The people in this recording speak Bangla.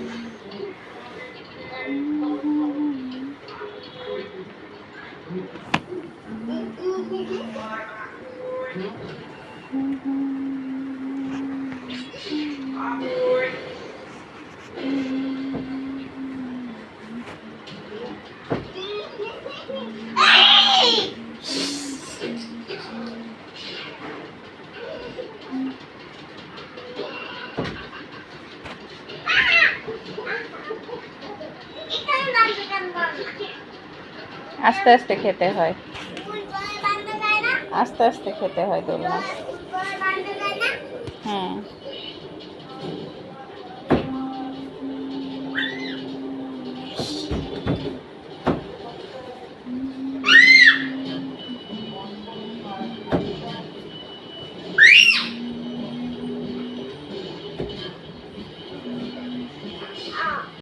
Thank you. আস্তে আস্তে খেতে হয়। আস্তে আস্তে খেতে হয় দোলনা। হ্যাঁ